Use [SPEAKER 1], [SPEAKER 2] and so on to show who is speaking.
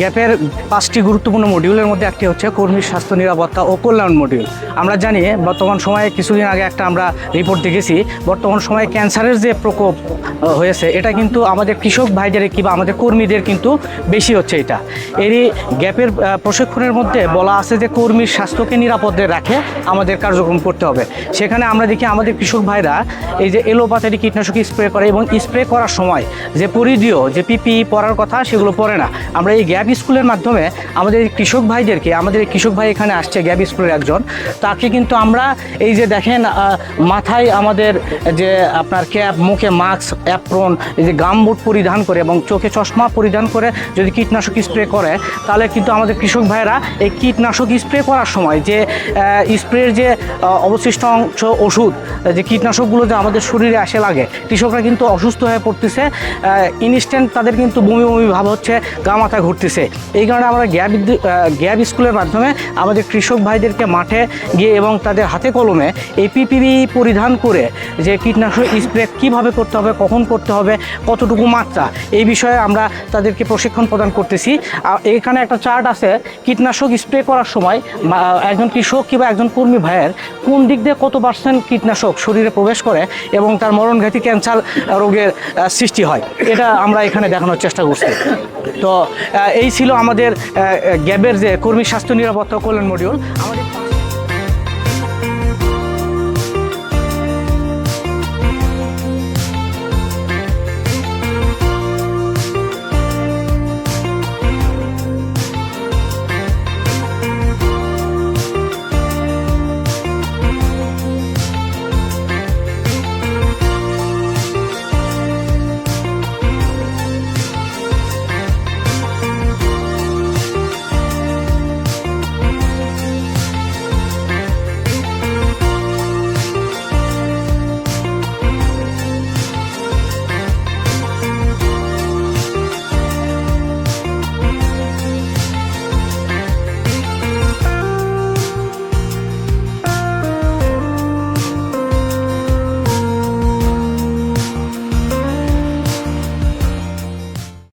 [SPEAKER 1] গ্যাপের পাঁচটি গুরুত্বপূর্ণ মডিউলের মধ্যে একটি হচ্ছে কর্মীর স্বাস্থ্য, নিরাপত্তা ও কল্যাণ মডিউল আমরা জানি বর্তমান সময়ে কিছুদিন আগে একটা আমরা রিপোর্ট দেখেছি, বর্তমান সময়ে ক্যান্সারের যে প্রকোপ হয়েছে, এটা কিন্তু আমাদের কৃষক ভাইদের কিংবা আমাদের কর্মীদের কিন্তু বেশি হচ্ছে এটা। এরই গ্যাপের প্রশিক্ষণের মধ্যে বলা আছে যে কর্মীর স্বাস্থ্যকে নিরাপদে রাখে, আমাদের কার্যক্রম করতে হবে। সেখানে আমরা দেখি আমাদের কৃষক ভাইরা এই যে এলোপাতারি কীটনাশক স্প্রে করে এবং স্প্রে করার সময় যে পরিধীয় যে পিপি পরার কথা সেগুলো পরে না। আমরা এই গ্যাপ স্কুলের মাধ্যমে আমাদের কৃষক ভাইদেরকে, আমাদের এই কৃষক ভাই এখানে আসছে, গ্যাপ স্কুলের একজন, তাকে কিন্তু আমরা এই যে দেখেন মাথায় আমাদের যে আপনার ক্যাপ, মুখে মাস্ক, অ্যাপ্রন, এই যে গাম বুট পরিধান করে এবং চোখে চশমা পরিধান করে যদি কীটনাশক স্প্রে করে, তাহলে কিন্তু আমাদের কৃষক ভাইরা এই কীটনাশক স্প্রে করার সময় যে স্প্রের যে অবশিষ্ট অংশ ওষুধ যে কীটনাশকগুলো যে আমাদের শরীরে আসে লাগে, কৃষকরা কিন্তু অসুস্থ হয়ে পড়তেছে ইনস্ট্যান্ট তাদের কিন্তু বমি বমি ভাব হচ্ছে, গা মাথা ঘুরতেছে এই কারণে আমরা গ্যাপ গ্যাপ স্কুলের মাধ্যমে আমাদের কৃষক ভাইদেরকে মাঠে গিয়ে এবং তাদের হাতে কলমে এই পিপিবি পরিধান করে যে কীটনাশক স্প্রে কীভাবে করতে হবে, কখন করতে হবে, কতটুকু মাত্রা, এই বিষয়ে আমরা তাদেরকে প্রশিক্ষণ প্রদান করতেছি। এখানে একটা চার্ট আছে, কীটনাশক স্প্রে করার সময় একজন কৃষক কিংবা একজন কর্মী ভাইয়ের কোন দিক দিয়ে কত পার্সেন্ট কীটনাশক শরীরে প্রবেশ করে এবং তার মরণঘাতী ক্যান্সার রোগের সৃষ্টি হয়, এটা আমরা এখানে দেখানোর চেষ্টা করছি। তো এই ছিল আমাদের গ্যাবের যে কর্মী স্বাস্থ্য নিরাপত্তা কল্যাণ মডিউল। আমাদের